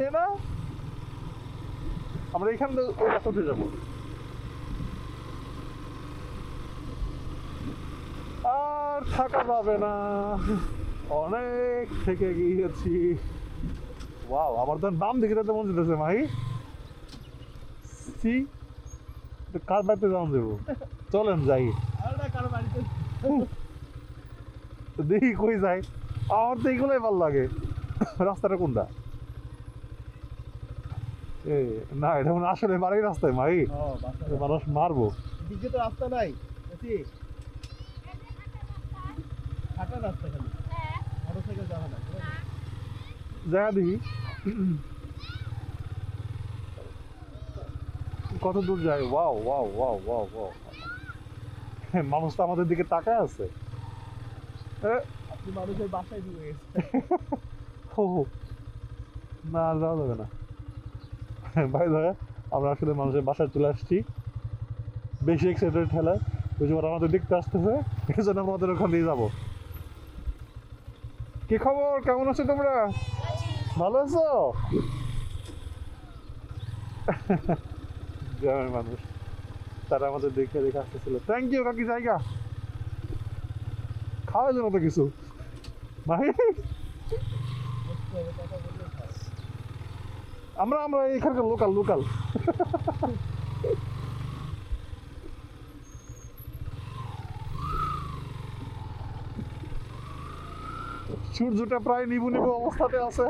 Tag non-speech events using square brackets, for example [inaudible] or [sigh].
তাই না? আমরা এখান থেকে ওই রাস্তাতে যাব। আর থাকা যাবে না। অনেক থেকে গিয়েছি। ওয়াও আমার তো নাম দেখে তো মন যেতেছে মাই সি তো কার বাড়িতে যাওয়া দেবো চলেন যাই। দেখি কই যাই আমার তো এইগুলোই ভালো লাগে। রাস্তাটা কোনটা? এ না এটা মানে আসলে বাড়ির রাস্তায় মাই মানুষ মারবো। দিকে তো রাস্তা নাই রাস্তা খালি। মোটরসাইকেল না দেখি। কত দূর যায়? Wow wow wow wow wow. মানুষ তো আমাদের দিকে তাকায় আছে। মানুষের বাসায় গেছে। না যাওয়া যাবে না। ভাই ধরে, আমরা আসলে মানুষের বাসায় চলে আসছি। বেশি এক্সাইটেড ঠেলা ওই আমাদের দেখতে আসতেছে এই জন্য আমরা ওদের ওখান দিয়ে যাব। কি খবর? কেমন আছো তোমরা? ভালো আছো? [laughs] গ্রামের মানুষ। তারা আমাদের দেখে দেখে আসতেছিল। থ্যাংক ইউ কাকি জায়গা। খাওয়ার জন্য তো কিছু। ভাই। আমরা আমরা এখানকার লোকাল লোকাল সূর্যটা প্রায় নিবু নিবু অবস্থাতে আছে।